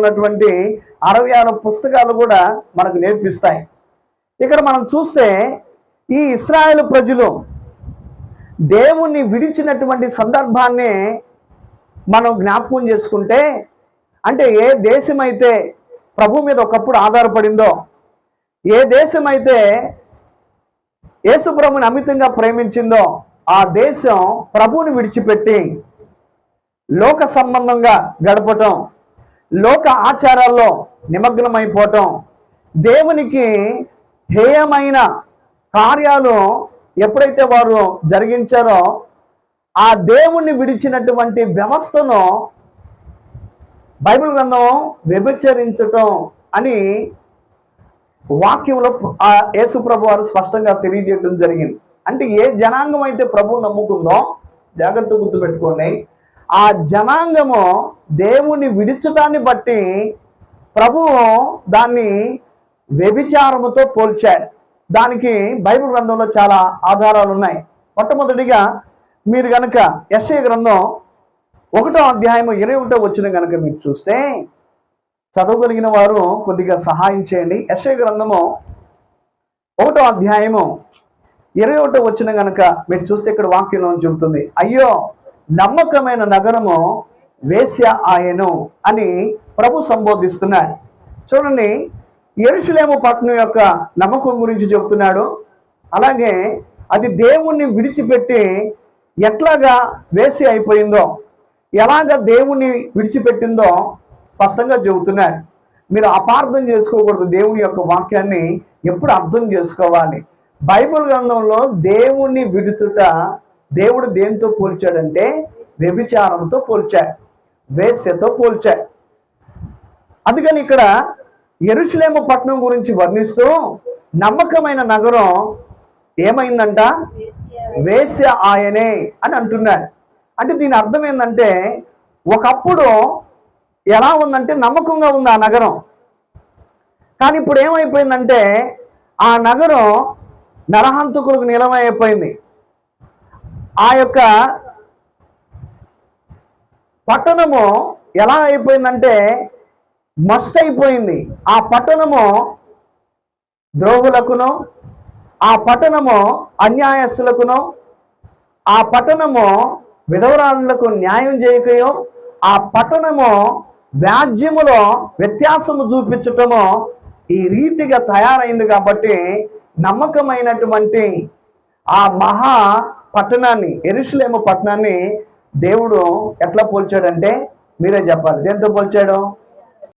ఉన్నటువంటి అరవై ఆరు పుస్తకాలు కూడా మనకు నేర్పిస్తాయి. ఇక్కడ మనం చూస్తే ఈ ఇస్రాయేల్ ప్రజలు దేవుణ్ణి విడిచినటువంటి సందర్భాన్ని మనం జ్ఞాపకం చేసుకుంటే అంటే ఏ దేశమైతే ప్రభు మీద ఒకప్పుడు ఆధారపడిందో ఏ దేశమైతే యేసుప్రభుని అమితంగా ప్రేమించిందో ఆ దేశం ప్రభువుని విడిచిపెట్టి లోక సంబంధంగా గడపటం లోక ఆచారాల్లో నిమగ్నమైపోవటం దేవునికి హేయమైన కార్యాలు ఎప్పుడైతే వారు జరిగించారో ఆ దేవుణ్ణి విడిచినటువంటి వ్యవస్థను బైబిల్ గ్రంథం వ్యభిచరించటం అని వాక్యంలో ఆ యేసుప్రభు వారు స్పష్టంగా తెలియజేయడం జరిగింది. అంటే ఏ జనాంగం అయితే ప్రభు నమ్ముకుందో జాగ్రత్త గుర్తుపెట్టుకోండి. ఆ జనాంగము దేవుని విడిచటాన్ని బట్టి ప్రభువు దాన్ని వ్యభిచారముతో పోల్చాడు. దానికి బైబిల్ గ్రంథంలో చాలా ఆధారాలు ఉన్నాయి. మొట్టమొదటిగా మీరు గనక ఎస్ఏ గ్రంథం ఒకటో అధ్యాయము ఇరవై ఒకటో వచ్చిన కనుక మీరు చూస్తే చదవగలిగిన వారు కొద్దిగా సహాయం చేయండి. ఎస్ఏ గ్రంథము ఒకటో అధ్యాయము ఇరవై ఒకటో వచ్చిన కనుక మీరు చూస్తే ఇక్కడ వాక్యంలో చెబుతుంది. అయ్యో నమ్మకమైన నగరము వేశ్య ఆయను అని ప్రభు సంబోధిస్తున్నాడు. చూడండి ఎరుషులేము పట్నం యొక్క నమ్మకం గురించి చెబుతున్నాడు అలాగే అది దేవుణ్ణి విడిచిపెట్టి ఎట్లాగా వేసి అయిపోయిందో ఎలాగ దేవుణ్ణి విడిచిపెట్టిందో స్పష్టంగా చెబుతున్నాడు. మీరు అపార్థం చేసుకోకూడదు దేవుని యొక్క వాక్యాన్ని ఎప్పుడు అర్థం చేసుకోవాలి. బైబిల్ గ్రంథంలో దేవుణ్ణి విడుచుట దేవుడు దేంతో పోల్చాడంటే వ్యభిచారంతో పోల్చాడు వేశ్యతో పోల్చాడు. అందుకని ఇక్కడ ఎరుసలేమ పట్టణం గురించి వర్ణిస్తూ నమ్మకమైన నగరం ఏమైందంట? వేశ్య ఆయనే అని అంటున్నాడు. అంటే దీని అర్థం ఏంటంటే ఒకప్పుడు ఎలా ఉందంటే నమ్మకంగా ఉంది ఆ నగరం. కానీ ఇప్పుడు ఏమైపోయిందంటే ఆ నగరం నరహంతకులకు నిలమైపోయింది ఆ యొక్క పట్టణము ఎలా అయిపోయిందంటే మస్ట్ అయిపోయింది. ఆ పట్టణము ద్రోహులకును ఆ పట్టణము అన్యాయస్తులకును ఆ పట్టణము విధవరాళ్ళకు న్యాయం చేయకయో ఆ పట్టణము వ్యాజ్యములో వ్యత్యాసము చూపించటము ఈ రీతిగా తయారైంది కాబట్టి నమ్మకమైనటువంటి ఆ మహా పట్టణాన్ని ఎరుసలేము పట్టణాన్ని దేవుడు ఎట్లా పోల్చాడంటే మీరే చెప్పాలి. దేంతో పోల్చాడు?